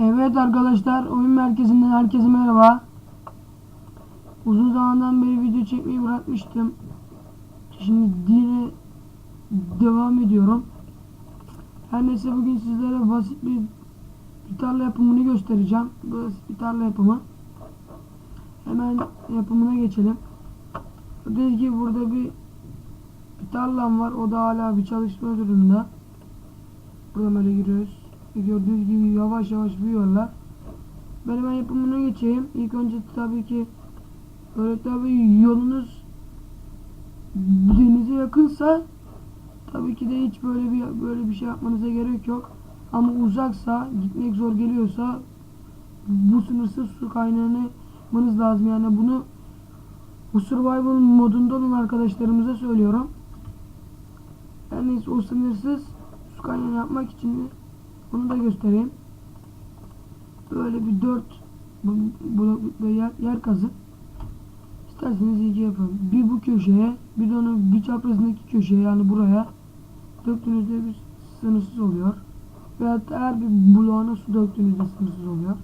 Evet arkadaşlar oyun merkezinden herkese merhaba. Uzun zamandan beri video çekmeyi bırakmıştım. Şimdi yine devam ediyorum. Her neyse bugün sizlere basit bir, bir tarla yapımını göstereceğim. Basit bir tarla yapımı. Hemen yapımına geçelim. Gördüğünüz gibi burada bir, bir tarlam var. O da hala bir çalışma durumunda. Buradan böyle giriyoruz. Gördüğünüz gibi yavaş yavaş büyüyorlar. Ben yapımına geçeyim. İlk önce tabii ki böyle tabii yolunuz denize yakınsa tabii ki de hiç böyle bir böyle bir şey yapmanıza gerek yok. Ama uzaksa gitmek zor geliyorsa bu sınırsız su kaynağını yapmanız lazım. Yani bunu bu survival modunda olan arkadaşlarımıza söylüyorum. Yani o sınırsız su kaynağı yapmak için bunu da göstereyim. Böyle bir dört bloklukta yer, yer kazın. İsterseniz iyice yapın. Bir bu köşeye, bir de onun bir çaprazındaki köşeye yani buraya döktüğünüzde bir sınırsız oluyor. Veya her bir bloğuna su döktüğünüzde sınırsız oluyor.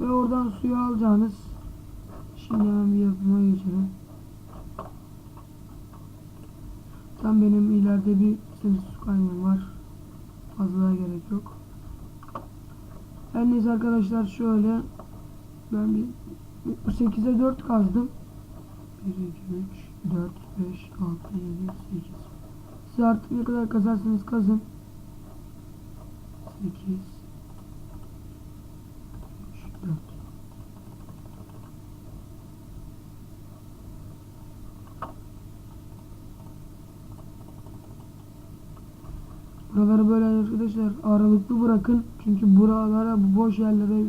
Ve oradan suyu alacağınız Şimdi hemen bir yapıma geçelim. Tam benim ileride bir sınırsız kaynağım var. Fazla gerek yok. Her arkadaşlar şöyle ben bir 8'e 4 kazdım. 1, 2, 3, 4, 5, 6, 7, 8. Siz artık ne kadar kazarsanız kazın. 8 3, 4 Buraları böyle arkadaşlar aralıklı bırakın. Çünkü buralara bu boş yerlere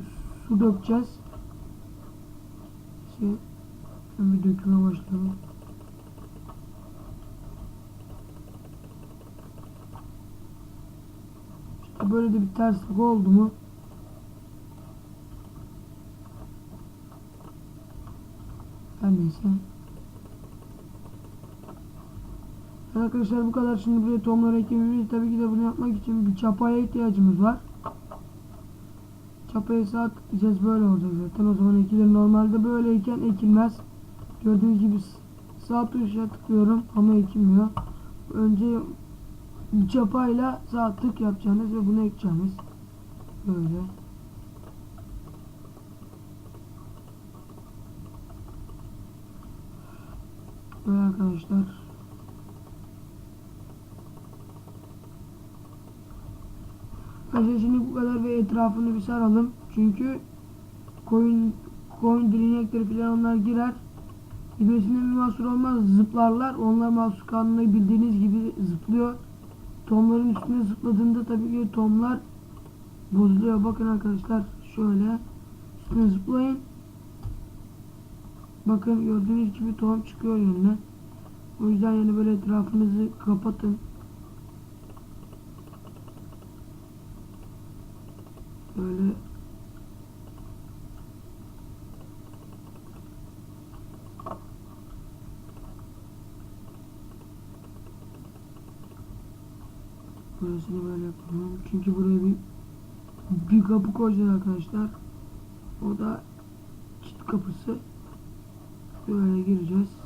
su dökeceğiz. Şey, bir döküme başlayalım. İşte böyle de bir terslik oldu mu? Her neyse. Evet Arkadaşlar bu kadar. Şimdi buraya tohumları eklememiz tabii ki de bunu yapmak için bir çapaya ihtiyacımız var. Çapaya sağ tıklayacağız. Böyle olacak zaten. O zaman ekilir. Normalde böyleyken ekilmez. Gördüğünüz gibi sağ tuşa tıklıyorum ama ekilmiyor. Önce çapayla sağ tık yapacağınız ve bunu ekeceğiniz. Böyle. Böyle arkadaşlar. Arkadaşlar bu kadar ve etrafını bir saralım. Çünkü koyun koyun dilinekleri falan onlar girer. İbresinde bir mahsur olmaz. Zıplarlar. Onlar mahsur kanunu bildiğiniz gibi zıplıyor. Tomların üstüne zıpladığında tabii ki tomlar bozuluyor. Bakın arkadaşlar şöyle üstüne zıplayın. Bakın gördüğünüz gibi tohum çıkıyor önüne. O yüzden yani böyle etrafınızı kapatın. Böyle Burasını böyle yapalım. Çünkü buraya bir bir kapı koyacağız arkadaşlar. O da çit kapısı. Böyle gireceğiz.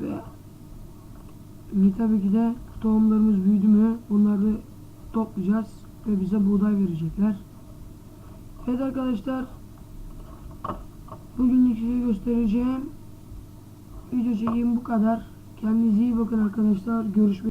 Ve ve tabii ki de tohumlarımız büyüdü mü bunları toplayacağız ve bize buğday verecekler. Evet arkadaşlar bugünlük size göstereceğim video çekeyim bu kadar. Kendinize iyi bakın arkadaşlar. Görüşmek